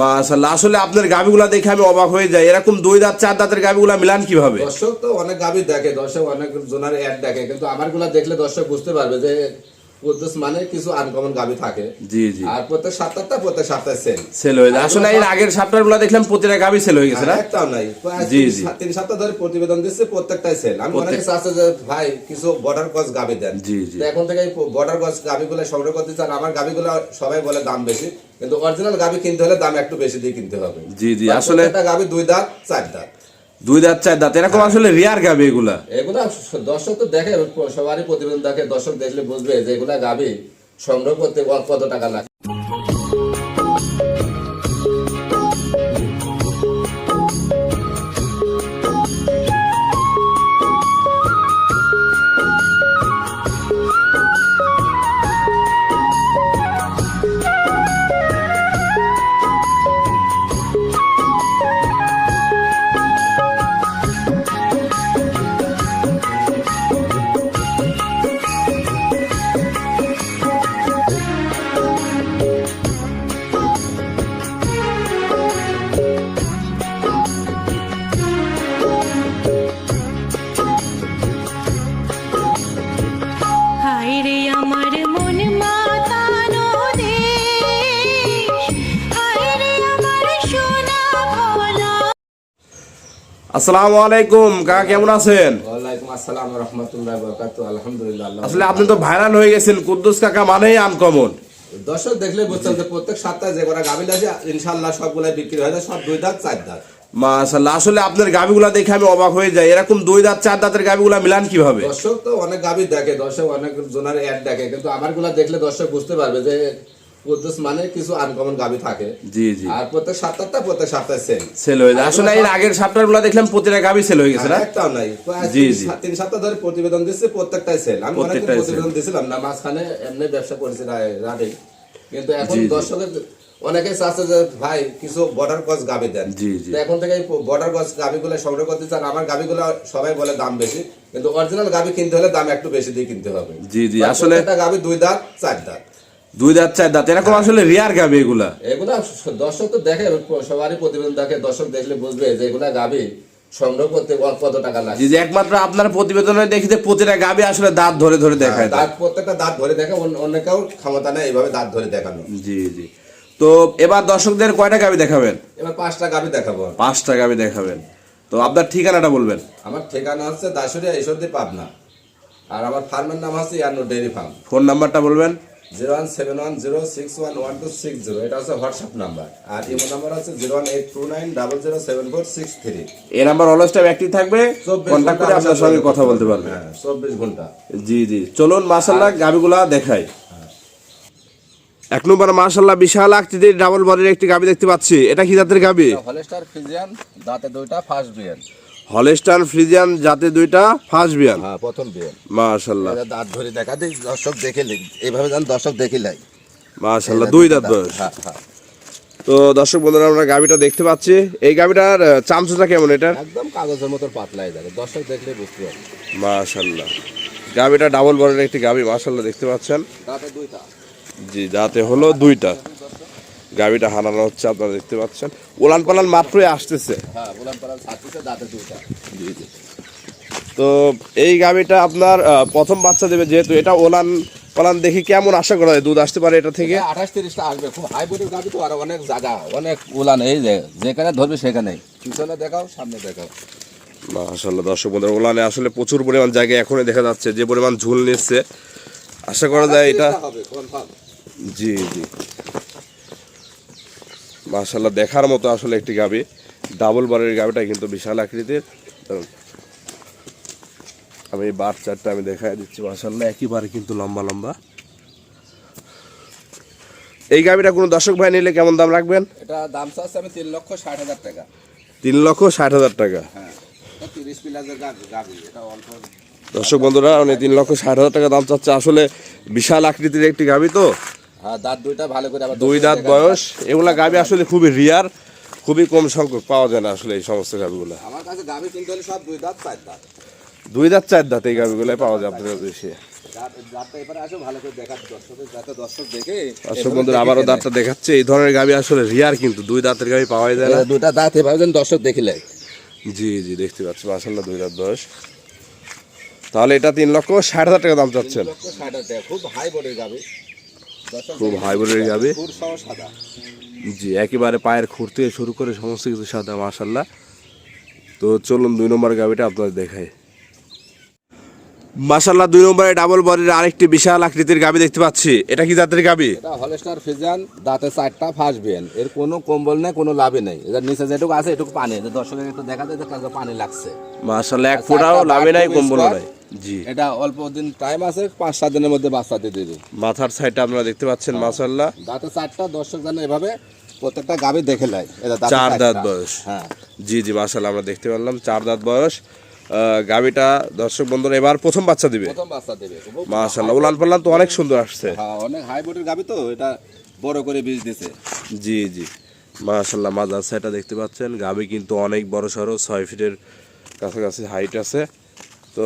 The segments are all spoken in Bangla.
মাশাল্লাহ আসলে আপনার গাভিগুলা দেখে আমি অবাক হয়ে যাই। এরকম দুই দাঁত, চার দাঁতের গাভিগুলা মিলান কীভাবে? দর্শক তো অনেক গাভি দেখে, দর্শক অনেক জোনার অ্যাড দেখে, কিন্তু আমারগুলা দেখলে দর্শক বুঝতে পারবে যে কুদ্দুস মানে কিছু আনকমন গাবি থাকে। জি জি। আর প্রত্যেক সপ্তাহটা প্রত্যেক সপ্তাহে সেল সেল হয়ে যায়। আসলে এর আগের সপ্তাহগুলো দেখলাম প্রতিটা গাভি সেল হয়ে গেছে না? একটাও নাই। জি, জি। তিন সপ্তাহ ধরে প্রতিবেদন দিচ্ছে প্রত্যেকটাই সেল আমি অনেকে চাচ্ছে যে ভাই কিছু বর্ডার ক্রস গাবি দেন। জি, জি। এখন থেকে বর্ডার ক্রস গাবি সংগ্রহ করতে চান আমার গাবি গুলো সবাই বলে দাম বেশি। কিন্তু অরিজিনাল গাবি কিনতে হলে দাম একটু বেশি দিয়ে কিনতে হবে। জি, জি, আসলে- প্রত্যেকটা গাবি দুই দাঁত চার দাঁত। দুই দাঁত চার দাঁত এরকম আসলে রিয়ার গাবে এগুলা। এগুলা দর্শক তো দেখে সবারই প্রতিবেদন দেখে দর্শক দেখলে বুঝবে যে এগুলা গাবে সংগ্রহ করতে কত টাকা লাগে। আসসালামু আলাইকুম কাকা কেমন আছেন? ওয়ালাইকুম আসসালাম রহমতুল্লাহ বরকাত আলহামদুলিল্লাহ আসলে আপনি তো ভাইরাল হয়ে গেছেন কুদ্দুস কাকা মানেই আনকমন দর্শক দেখলে বুঝছেন যে প্রত্যেক সপ্তাহে যে কটা গাভি আছে ইনশাল্লাহ সবগুলাই বিক্রি হয়ে যায় সব দুই দাঁত চার দাঁত। আসলে আপনার দেখে আমি অবাক হয়ে যাই এরকম দুই দাঁত চার দাঁতের গাভিগুলা মিলান কীভাবে? দর্শক তো অনেক গাভি দেখে দর্শক অনেক জনের অ্যাড দেখে কিন্তু আমারগুলা দেখলে দর্শক বুঝতে পারবে যে কুদ্দুস মানে কিছু আনকমন গাভি থাকে। জি জি। আর প্রত্যেক সপ্তাহটা প্রত্যেক সপ্তাহে সেল সেল হয়ে যায়। আসলে এর আগের সপ্তাহগুলো দেখলাম প্রতিটা গাভি সেল হয়ে গেছে না? একটাও নাই। জি, জি। তিন সপ্তাহ ধরে প্রতিবেদন দিচ্ছে প্রত্যেকটাই সেল আমি প্রত্যেকটাই প্রতিবেদন দিছিলাম না মাঝখানে এমনি ব্যবসা করেছি রাতে কিন্তু এখন জি, জি। দর্শকের অনেকে চাচ্ছে যে ভাই কিছু বর্ডার ক্রস গাবি দেন। তো এখন থেকে বর্ডার ক্রস গাবি গুলো সংগ্রহ করতে চান। আমার গাবি গুলো সবাই বলে দাম বেশি কিন্তু অরিজিনাল গাবি কিনতে হলে দাম একটু বেশি দিয়ে কিনতে হবে। জি, জি, আসলে- প্রত্যেকটা গাবি দুই দাঁত চার দাঁত। দুই দাঁত চার দাঁত এরকম আসলে রিয়ার গাভি এগুলা। এগুলা দর্শক তো দেখে সবারই প্রতিবেদন দেখে দর্শক দেখলে বুঝবে যে এগুলা গাবি সংগ্রহ করতে কত টাকা লাগে। যে একমাত্র আপনার প্রতিবেদনে দেখি যে প্রতিটা গাভি আসলে দাঁত ধরে ধরে দেখায় দাঁত প্রত্যেকটা দাঁত ধরে দেখে অন্য- কেউ ক্ষমতা নেই এইভাবে দাঁত ধরে দেখানো। জি জি। তো এবার দর্শকদের কয়টা গাভি দেখাবেন? এবার পাঁচটা গাবি দেখাবো। পাঁচটা গাভি দেখাবেন। তো আপনার ঠিকানাটা বলবেন। আমার ঠিকানা হচ্ছে দাসুরিয়া ঈশ্বরদী পাবনা। আর আমার ফার্মের নাম হচ্ছে ইয়ান্ন ডেয়ারি ফার্ম। ফোন নাম্বারটা বলবেন। Zero one seven one zero six one one two six zero এটা হচ্ছে হোয়াটসঅ্যাপ নাম্বার। আর Imo number zero one eight two nine double zero seven four six three এই নাম্বার অলওয়েজ টাইম অ্যাক্টিভ থাকবে। কন্ট্যাক্ট করে আপনার সঙ্গে কথা বলতে পারবেন হ্যাঁ চব্বিশ ঘণ্টা। জি জি। চলুন মাশাল্লাহ গাবিগুলা দেখাই। এক নম্বর মাশাল্লাহ বিশাল আকৃতির ডাবল বডির একটি গাবি দেখতে পাচ্ছি। এটা কি জাতের গাবি? হলেস্টার ফিজিয়ান দাঁতে দুইটা ফার্স্ট বিয়ান হলেস্টার ফ্রিজিয়ান জাতে দুইটা ফার্স্ট বিয়ান। হ্যাঁ প্রথম বিয়ান। মাশাল্লাহ দাঁত ধরে দেখা দিই দর্শক দেখে এইভাবে যেন দর্শক দেখে লাই মাশাল্লাহ দুই দাঁত বয়স। হ্যাঁ হ্যাঁ। তো দর্শক বন্ধুরা আমরা গাবিটা দেখতে পাচ্ছি। এই গাবিটার আহ, চামচুটা কেমন এটা? একদম কাগজের মতো পাতলাই থাকে দর্শক দেখলে বুঝতে পারবে। মাশাল্লাহ গাবিটা ডাবল বডির একটি গাবি মাশাল্লাহ দেখতে পাচ্ছেন। দাঁতে দুইটা। জি দাঁতে হলো দুইটা। গাবিটা হানানো হচ্ছে আপনারা দেখতে পাচ্ছেন। ওলান পালান মাত্রই আসতেছে। হ্যাঁ তো এই গাড়িটা আপনার প্রথম বাচ্চা দেবে যেহেতু এটা ওলান পালান দেখি কেমন আশা করা যায়? দুধ আসতে পারে এটা থেকে? আঠাশ তিরিশটা আসবে। খুব হাই বোর্ডের গাড়ি তো আর অনেক জায়গা অনেক উলান। এই যেখানে ধরবে সেখানে পিছনে দেখাও সামনে দেখাও। মাশাল্লাহ দর্শক বন্ধুরা ওলানে আসলে প্রচুর পরিমাণ জায়গা এখনই দেখা যাচ্ছে। যে পরিমাণ ঝুল নিচ্ছে আশা করা যায় এটা জি জি। মাশাল্লাহ দেখার মতো আসলে একটি গাবি। ডাবল বারের গাবিটা কিন্তু বিশাল আকৃতির। আমি এই বার চারটা আমি দেখাই দিচ্ছি মাশাল্লাহ একইবারে কিন্তু লম্বা লম্বা। এই গাবিটা কোনো দর্শক ভাই নিলে কেমন দাম রাখবেন? এটা দাম চাচ্ছে আমি তিন লক্ষ ষাট হাজার টাকা। তিন লক্ষ ষাট হাজার টাকা। হ্যাঁ দর্শক বন্ধুরা উনি তিন লক্ষ ষাট হাজার টাকা দাম চাচ্ছে। আসলে বিশাল আকৃতির একটি গাবি তো। দাঁত দুইটা ভালো করে আবার দুই দাঁত বয়স এগুলা গাবি আসলে খুবই রিয়ার খুবই কম সংখ্যক পাওয়া যায় না আসলে এই সমস্ত গাবিগুলা। আমার কাছে গাভি কিনতে হলে সব দুই দাঁত চার দাঁত। দুই দাঁত চার দাঁত এই গাবিগুলো পাওয়া যায় আপনাদের বন্ধুরা আবারও দাঁতটা দেখাচ্ছে এই ধরনের গাবি আসলে রিয়ার কিন্তু দুই দাঁতের গাবি পাওয়া যায় না। দুটা দাঁত এভাবে দর্শক দেখিলে জি জি দেখতে পাচ্ছি মাসাল্লাহ দুই দাঁত বয়স। তাহলে এটা তিন লক্ষ ষাট হাজার টাকা দাম চাচ্ছেন। খুব হাই বোর্ডের গাবে। খুব হাইব্রিড যাবে। জি একেবারে পায়ের খুর থেকে শুরু করে সমস্ত কিছু সাদা মাসাল্লাহ তো চলুন দুই নম্বর গাবিটা আপনাদের দেখাই। মাসাল্লাহ দুই নম্বরে ডাবল বডির আরেকটি বিশাল আকৃতির গাবি দেখতে পাচ্ছি। এটা কি জাতের গাবি? এটা হলস্টার ফিজান দাঁতে চারটা ফাঁসবেন এর কোনো কম্বল নেই কোনো লাভই নেই। এদের নিচে যেটুকু আছে এটুকু পানি। দর্শকের একটু দেখা যায় যে পানি লাগছে। মাসাল্লাহ এক ফোটাও লাভে নাই কম্বল নাই। জি। এটা অল্প দিন টাইম আছে পাঁচ সাত দিনের মধ্যে বাচ্চা দিয়ে দিবে। মাথার সাইডটা আপনারা দেখতে পাচ্ছেন মাসাল্লাহ দাঁতে চারটা দর্শক জানে এভাবে প্রত্যেকটা গাবি দেখে নেয়। এটা চার দাঁত বয়স। হ্যাঁ। জি জি মাসাল্লাহ আমরা দেখতে পারলাম চার দাঁত বয়স। গাবিটা দর্শক বন্ধুরা এবার প্রথম বাচ্চা দিবে। প্রথম বাচ্চা দেবে। উলান পাল্লান তো অনেক সুন্দর আসছে। হ্যাঁ অনেক হাই বোর্ডের গাবি তো এটা বড় করে বীজ দিছে। জি জি। মাশাল্লাহ মাজার সাইডটা দেখতে পাচ্ছেন। গাবি কিন্তু অনেক বড় সড়ো ছয় ফিটের কাছাকাছি হাইট আছে। তো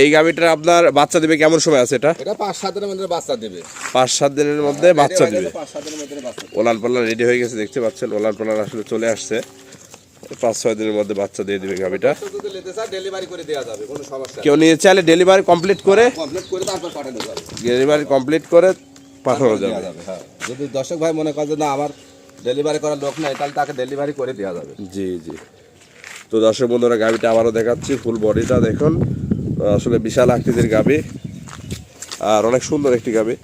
এই গাবিটার আপনার বাচ্চা দিবে কেমন সময় আছে এটা? এটা পাঁচ সাত দিনের মধ্যে বাচ্চা দেবে। পাঁচ সাত দিনের মধ্যে বাচ্চা দিবে। পাঁচ সাত দিনের মধ্যে বাচ্চা। ওলান রেডি হয়ে গেছে দেখতে পাচ্ছেন। ওলান পাল্লান আসলে চলে আসছে। পাঁচ ছয় দিনের মধ্যে বাচ্চা দিয়ে দিবে নেই। কেউ নিয়ে চাইলে ডেলিভারি কমপ্লিট করে ডেলিভারি কমপ্লিট করে পাঠানো যাবে। হ্যাঁ। যদি দর্শক ভাই মনে করে না আমার ডেলিভারি করার লোক নাই তাহলে তাকে ডেলিভারি করে দেওয়া যাবে। জি জি। তো দর্শক বন্ধুরা গাবিটা আবারও দেখাচ্ছি ফুল বডিটা দেখুন। আসলে বিশাল আকৃতির গাবি আর অনেক সুন্দর একটি গাবি।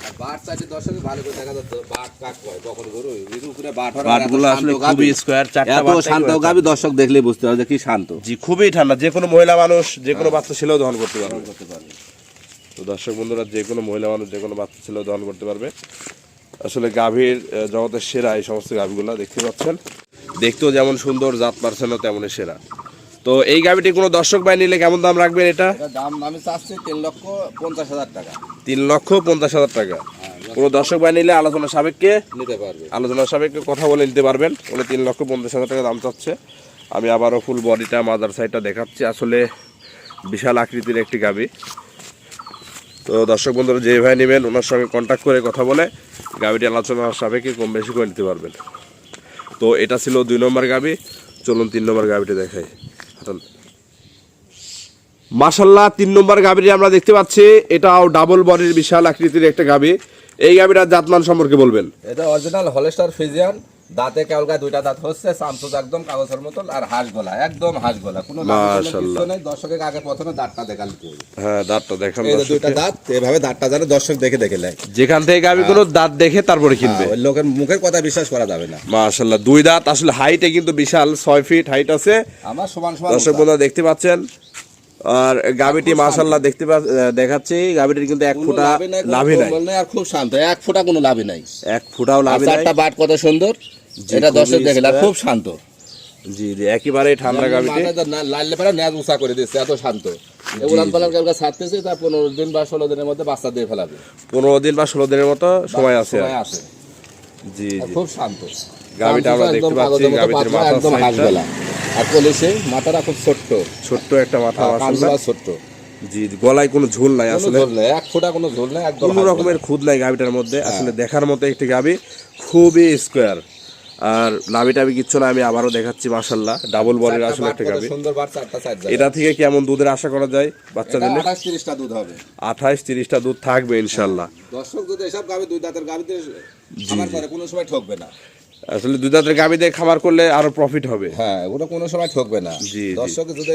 দর্শক দেখলে বুঝতে হবে যে কি শান্ত। জি খুবই ঠান্ডা যে কোনো মহিলা মানুষ যে কোনো বাচ্চা ছেলেও দহন করতে পারবে। তো দর্শক বন্ধুরা যে কোনো মহিলা মানুষ যে কোনো বাচ্চা ছেলেও দহন করতে পারবে। আসলে গাভীর জগতের সেরা এই সমস্ত গাভীগুলো দেখতে পাচ্ছেন। দেখতেও যেমন সুন্দর জাত পারছেনও তেমনই সেরা। তো এই গাভীটি কোনো দর্শক ভাই নিলে কেমন দাম রাখবেন এটা? দাম আমি চাচ্ছি তিন লক্ষ পঞ্চাশ হাজার টাকা। তিন লক্ষ পঞ্চাশ হাজার টাকা। কোনো দর্শক ভাই নিলে আলোচনা সাপেক্ষে নিতে পারবে। আলোচনা সাপেক্ষে কথা বলে নিতে পারবেন। উনি তিন লক্ষ পঞ্চাশ হাজার টাকা দাম চাচ্ছে। আমি আবারও ফুল বডিটা মাদার সাইডটা দেখাচ্ছি। আসলে বিশাল আকৃতির একটি গাবি। তো দর্শক বন্ধুরা যে ভাই নেবেন ওনার সঙ্গে কন্ট্যাক্ট করে কথা বলে গাবিটি আলোচনা সাপেক্ষে কম বেশি করে নিতে পারবেন। তো এটা ছিল দুই নম্বর গাবি। চলুন তিন নম্বর গাবিটি দেখাই। হাঁটান। মাসাল্লাহ তিন নম্বর গাবিটি আমরা দেখতে পাচ্ছি। এটাও ডাবল বডির বিশাল আকৃতির একটা গাভী। এই গাভীটার জাতমান সম্পর্কে বলবেন। এটা অরিজিনাল হলেস্টার ফিজিয়ান দাঁতে কেলগায় দুইটা দাঁত হচ্ছে চামচুজ একদম কাগজের মতন আর হাঁস গলা একদম হাঁস গলা। কোনো মাশাআল্লাহ। কিছু নেই দর্শকের আগে প্রথমে দাঁতটা দেখাল হ্যাঁ দাঁতটা এই দুইটা দাঁত এভাবে দাঁতটা যেন দর্শক দেখে দেখে নেয়। যেখান থেকে আমি কোনো দাঁত দেখে তারপরে কিনবে। লোকের মুখের কথা বিশ্বাস করা যাবে না। মাশাল্লাহ দুই দাঁত আসলে হাইটে কিন্তু বিশাল ছয় ফিট হাইট আছে। আমার সমান সমান দর্শক বন্ধুরা দেখতে পাচ্ছেন আর গাবিটি মাশাল্লাহ দেখতে দেখাচ্ছি। গাবিটির কিন্তু এক ফুটা লাভই নাই, আর খুব শান্ত। এক ফোঁটা কোনো লাভই নাই। এক ফুটাও লাভই নাই। চারটা বাট কত সুন্দর। এটা দর্শক দেখে আর খুব শান্ত। জি জি একেবারে ঠান্ডা গাবিটি লাল পারে ন্যাজ উঁচা করে দিচ্ছে এত শান্ত। পালার ছাড়তেছে তার পনেরো দিন বা ষোলো দিনের মধ্যে বাচ্চা দিয়ে ফেলাবে। পনেরো দিন বা ষোলো দিনের মতো সময় আছে। জি জি। খুব শান্ত। গাভীটা আমরা দেখতে পাচ্ছি, কাগজের মতো আর কলেছে মাথাটা খুব ছোট্ট। ছোট্ট একটা মাথা আর কানগুলা ছোট্ট। জি গলায় কোনো ঝুল নাই আসলে। ঝোল নেই এক ফোঁটা কোনো ঝোল নেই একদম কোনো রকমের খুদ নাই গাভিটার মধ্যে। হ্যাঁ। আসলে দেখার মতো একটি গাভি খুবই স্কোয়ার আর নাভি টাভি কিচ্ছু না আমি আবারও দেখাচ্ছি মাশাল্লাহ ডাবল। বডির আসলে একটা সাইড এটা থেকে কেমন দুধের আশা করা যায় বাচ্চা দিলে আঠাশ তিরিশটা দুধ হবে। আঠাইশ তিরিশটা দুধ থাকবে ইনশাল্লাহ দর্শক যদি এসব গাভি দুই দাঁতের গাভিতে আমার কোনো সময় ঠকবে না। আসলে দুধ দাঁতের গাভি দিয়ে খামার করলে আরও প্রফিট হবে। হ্যাঁ ওগুলো কোনো সময় ঠকবে না। দর্শক যদি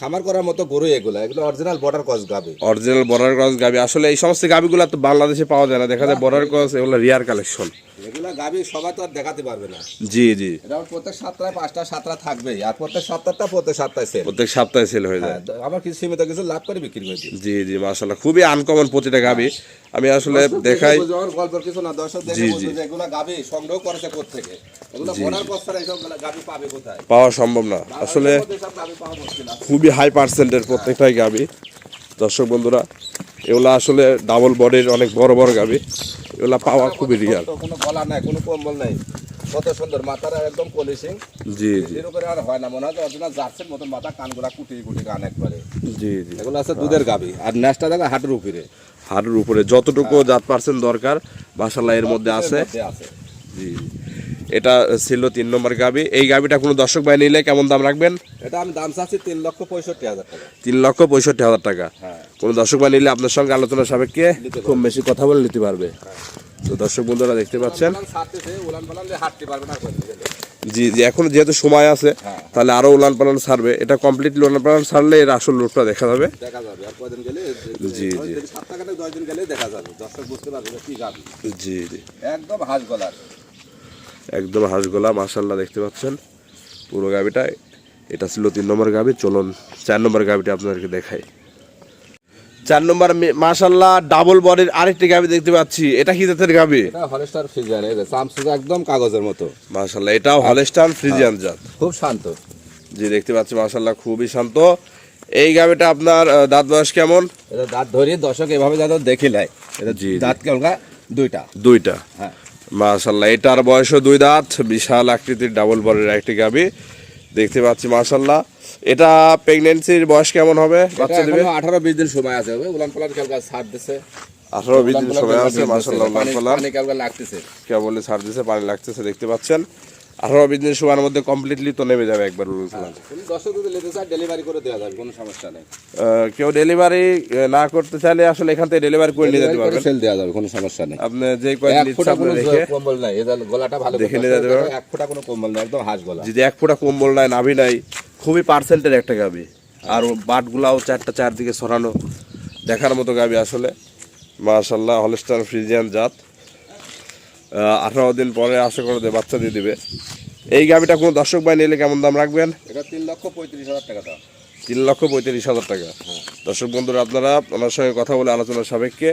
খামার করার মতো গরু এগুলো এগুলো অরিজিনাল বর্ডার ক্রস গাবি অরিজিনাল বর্ডার ক্রস গাবি আসলে এই সমস্ত গাবিগুলো তো বাংলাদেশে পাওয়া যায় না। দেখা যায় বর্ডার ক্রস এগুলো রিয়ার কালেকশন এগুলো গাভি সবাই তো আর দেখাতে পারবে না। জি জি। এটা প্রত্যেক সপ্তাহে পাঁচটা সাতটা থাকবেই। আর প্রত্যেক সপ্তাহটা প্রত্যেক সপ্তাহে সেল প্রত্যেক সপ্তাহে সেল হয়ে যায়। হ্যাঁ আমার কিছু সীমিত কিছু লাভ করে বিক্রি করে দিই। জি জি মাশাল্লাহ খুবই আনকমন প্রতিটা গাভি। আমি আসলে দেখাই গল্পের কিছু না। দর্শক দেখে বুঝবে জি। যে সংগ্রহ করেছে কোথেকে এগুলো বর্ডার কস ছাড়া এইসব গাভি পাবে কোথায়? পাওয়া সম্ভব না। আসলে। খুবই হাই পার্সেন্টের প্রত্যেকটাই গাবি দর্শক বন্ধুরা এগুলা আসলে ডাবল বডির অনেক বড় বড় গাবি। এগুলা পাওয়া খুবই রিয়ার কোনো গলা নাই কোনো কম্বল নাই। কত সুন্দর মাথার একদম পলিশিং জি জি। এর উপরে আর হয় না মনে হয় অরিজিনাল জার্সির মতন মাথা কানগুলা কুটি কুটি কান একবারে। জি জি। এগুলো আছে দুধের গাবি আর ন্যাসটা দেখো হাটের উপরে। হাড়ের উপরে যতটুকু জাত পার্সেন্ট দরকার মাসাল্লাহ এর মধ্যে আছে। মধ্যে আছে। জি। এটা ছিল তিন নম্বর গাবি। এই গাবিটা কোনো দর্শক ভাই নিলে কেমন দাম রাখবেন? এটা আমি দাম চাচ্ছি তিন লক্ষ পঁয়ষট্টি হাজার টাকা। তিন লক্ষ পঁয়ষট্টি হাজার টাকা। হ্যাঁ। কোনো দর্শক ভাই নিলে আপনার সঙ্গে আলোচনা সাপেক্ষে কম বেশি কথা বলে নিতে পারবে। তো দর্শক বন্ধুরা দেখতে পাচ্ছেন। জি জি এখন যেহেতু সময় আছে হ্যাঁ। তাহলে আরও উলান পালান ছাড়বে। এটা কমপ্লিটলি উলান পালান ছাড়লে এর আসল রূপটা দেখা যাবে। দেখা যাবে আর কয়দিন গেলে জি, জি। সপ্তাহ খানেক দশ দিন গেলে দেখা যাবে। দর্শক বুঝতে পারবে কি গাবি। জি জি। একদম হাঁস গলার। একদম হাঁসগোলা মাশাল্লাহ দেখতে পাচ্ছেন। পুরো গাবিটা এটা ছিল তিন নম্বর গাবি চলুন চার নম্বর গাবিটা আপনাদেরকে দেখাই। চার নম্বর মাশাল্লাহ ডাবল বডির আরেকটি গাবি দেখতে পাচ্ছি। এটা কি জাতের গাবি এটা হলস্টার ফিজার এই একদম কাগজের মতো। মাশাল্লাহ এটাও হলেস্টান ফ্রিজিয়ান জাত। খুব শান্ত। জি দেখতে পাচ্ছি মাশাল্লাহ খুবই শান্ত। এই গাবিটা আপনার দাঁত বয়স কেমন? এটা দাঁত ধরি দর্শক এভাবে যাতে দেখে নেয়। এটা জি। দাঁত কেমন? দুইটা। দুইটা। হ্যাঁ। মাশাল্লাহ এটার বয়সও দুই দাঁত বিশাল আকৃতির ডাবল বডির একটি গাবি দেখতে পাচ্ছি মাশাল্লাহ এটা প্রেগনেন্সির বয়স কেমন হবে? বাচ্চা দিবে? আঠারো বিশ দিন সময় আছে উলান পালান কালকা ছাড় দিছে। আঠারো বিশ দিন সময় আছে মাশাল্লাহ বলে পানি- কালকা লাগতেছে। কে বলে ছাড় দিছে পানি লাগতেছে দেখতে পাচ্ছেন। আঠারো বিশ দিন সময়ের মধ্যে কমপ্লিটলি তো নেমে যাবে একবার ডেলিভারি করে দেওয়া যাবে কোনো সমস্যা নেই। কেউ ডেলিভারি না করতে চাইলে আসলে এখান থেকে ডেলিভারি করে নিয়ে যেতে পারবেন। সেল দেওয়া যাবে কোনো সমস্যা নেই। আপনি যে আপনি রেখে কম্বল নাই গলাটা ভালো দেখে নিয়ে যেতে পারবেন। এক ফোঁটা কোনো কম্বল নাই একদম হাঁস গলা। যদি এক ফোঁটা কম্বল নাই নাভি নাই খুবই পার্সেন্টের একটা গাবি। আর বাটগুলাও চারটা চারদিকে সরানো দেখার মতো গাবি আসলে। মাশাল্লাহ হলস্টার ফ্রিজিয়ান জাত। আঠারো দিন পরে আশা করে যে বাচ্চা দিয়ে দিবে। এই গাবিটা কোনো দর্শক ভাই নিলে কেমন দাম রাখবেন? এটা তিন লক্ষ পঁয়ত্রিশ হাজার টাকা দাম। তিন লক্ষ পঁয়ত্রিশ হাজার টাকা। দর্শক বন্ধুরা আপনারা ওনার সঙ্গে কথা বলে আলোচনা সাপেক্ষে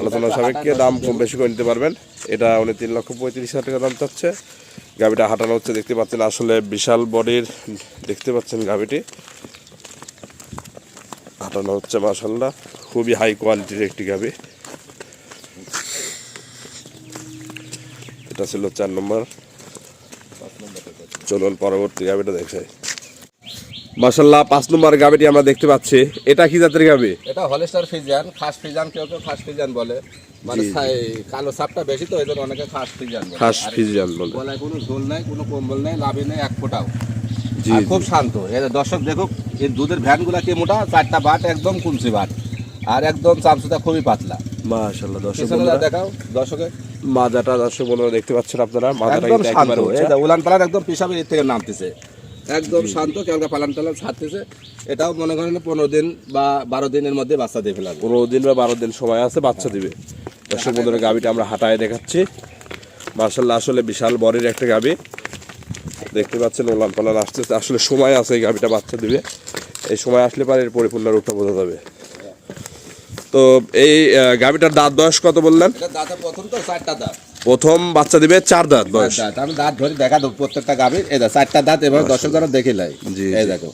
আলোচনা সাপেক্ষে দাম কম বেশি করে নিতে পারবেন। এটা উনি তিন লক্ষ পঁয়ত্রিশ হাজার টাকা দাম চাচ্ছে। গাবিটা হাঁটানো হচ্ছে দেখতে পাচ্ছেন আসলে বিশাল বডির দেখতে পাচ্ছেন গাবিটি। হাঁটানো হচ্ছে মাসাল্লাহ খুবই হাই কোয়ালিটির একটি গাবি। এটা ছিল চার নম্বর। চলুন পরবর্তী গাবিটা দেখাই মাসাল্লাহ পাঁচ নম্বর গাবিটি আমরা দেখতে পাচ্ছি। এটা কি জাতের গাবি? এটা হলেস্টার ফিজান খাস ফিজান কেউ কেউ খাস ফিজান বলে। মানে জি, জি। ছাই- কালো সাপটা বেশি তো এই অনেকে খাস ফিজান বলে। খাস আর বলে। গলায় কোনো ঝোল নাই কোনো কম্বল নাই লাভি নেই এক ফোঁটাও। খুব শান্ত। দর্শক দেখুক এই দুধের ভ্যানগুলা কি মোটা? চারটা বাট একদম বাট। আর একদম চামচুটা খুবই পাতলা। দর্শক দেখাও দর্শকের। মাজাটা দর্শক বন্ধুরা দেখতে পাচ্ছেন আপনারা মাজাটা একদম শান্ত এই যে উলান পালান একদম পিসাবে এর থেকে নামতেছে। একদম শান্ত কেমন পালান টালান ছাড়তেছে। এটাও মনে করেন পনেরো দিন বা বারো দিনের মধ্যে বাচ্চা দিয়ে ফেলাবে পনেরো দিন বা বারো দিন সময় আছে বাচ্চা দিবে। দর্শক বন্ধুরা গাবিটা আমরা হাঁটায় দেখাচ্ছি। মার্শাল্লাহ আসলে বিশাল বডির একটা গাবি। দেখতে পাচ্ছেন ওলান পালান আসতেছে। আসলে সময় আছে এই গাবিটা বাচ্চা দিবে। এই সময় আসলে পারে এর পরিপূর্ণ রূপটা বোঝা যাবে। তো এই আহ, গাবিটার দাঁত বয়স কত বললেন? প্রথম তো চারটা দাঁত। প্রথম বাচ্চা দিবে চার দাঁত বয়স। দাঁত। আমি দাঁত ধরে দেখা দেবো প্রত্যেকটা গাভীর। এই চারটা দাঁত এবার দর্শক যারা দেখে লাই জি, এই দেখো।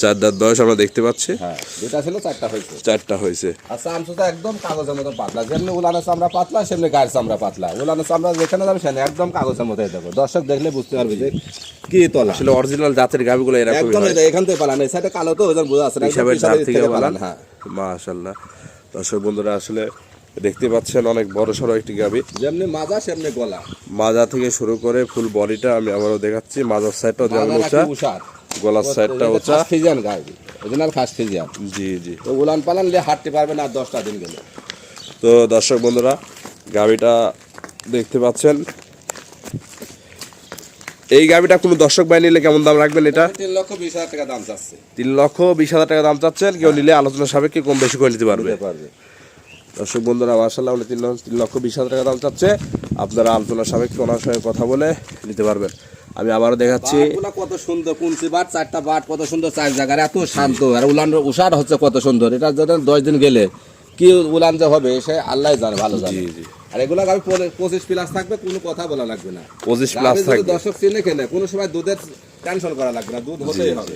চার দাঁত বয়স আমরা দেখতে পাচ্ছি। হ্যাঁ দুটা ছিল চারটা হয়েছে। চারটা হয়েছে। আর চামচুটা একদম কাগজের মতো পাতলা। যেমনি উলানের চামড়া পাতলা সেমনি গায়ের চামড়া পাতলা। উলানের চামড়া যেখানে যাবে সেখানে একদম কাগজের মতো দেখো দর্শক দেখলে বুঝতে পারবে যে কি তলা। আসলে অরিজিনাল জাতের গাবিগুলো এরকম একদম এখান থেকে পালান এই সাইডে কালো তো বোঝা একদম হিসাবের পিছনের থেকে পালান হ্যাঁ। মাশাল্লাহ দর্শক বন্ধুরা আসলে দেখতে পাচ্ছেন অনেক বড় সড়ো একটি গাবি। যেমনি মাজা সেমনি গলা। মাজা থেকে শুরু করে ফুল বডিটা আমি আবারও দেখাচ্ছি। মাজার সাইডটাও যেমন উঁচা গলার সাইডটা উঁচা। ফিজিয়ান গায়ে অরিজিনাল খাস ফিজিয়ান জি জি। তো উলান পালান নিয়ে হাঁটতে পারবে না আর দশটা দিন গেলে। তো দর্শক বন্ধুরা গাবিটা দেখতে পাচ্ছেন এই গাড়িটা কোনো দর্শক ভাই নিলে কেমন দাম রাখবেন এটা? তিন লক্ষ বিশ হাজার টাকা দাম চাচ্ছে। তিন লক্ষ বিশ হাজার টাকা দাম চাচ্ছেন কেউ নিলে আলোচনা সাপেক্ষে কম বেশি করে নিতে পারবে। দর্শক বন্ধুরা মার্শাল্লাহ উনি তিন লক্ষ তিন লক্ষ বিশ হাজার টাকা দাম চাচ্ছে। আপনারা আলোচনা সাপেক্ষে ওনার সঙ্গে কথা বলে নিতে পারবেন। আমি আবারও দেখাচ্ছি। কত সুন্দর কুঞ্চি বাট চারটা বাট কত সুন্দর চার জায়গার এত শান্ত। আর উলান উষার হচ্ছে কত সুন্দর। এটা যদি দশ দিন গেলে কি উলান যে হবে সে আল্লাহ জানে ভালো জানে। জি, জি। আর এগুলা আমি পঁচিশ প্লাস থাকবে কোনো কথা বলা লাগবে না। পঁচিশ প্লাস থাকবে। দর্শক চিনে খেলে কোনো সময় দুধের টেনশন করা লাগবে না দুধ হতেই হবে।